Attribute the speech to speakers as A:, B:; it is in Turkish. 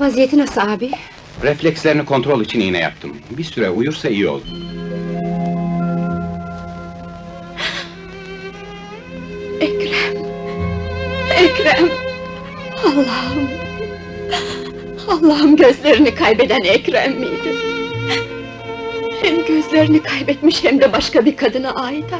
A: Vaziyeti nasıl abi?
B: Reflekslerini kontrol için iğne yaptım. Bir süre uyursa iyi olur.
A: Ekrem! Ekrem! Allah'ım! Allah'ım gözlerini kaybeden Ekrem miydi? Hem gözlerini kaybetmiş hem de başka bir kadına ait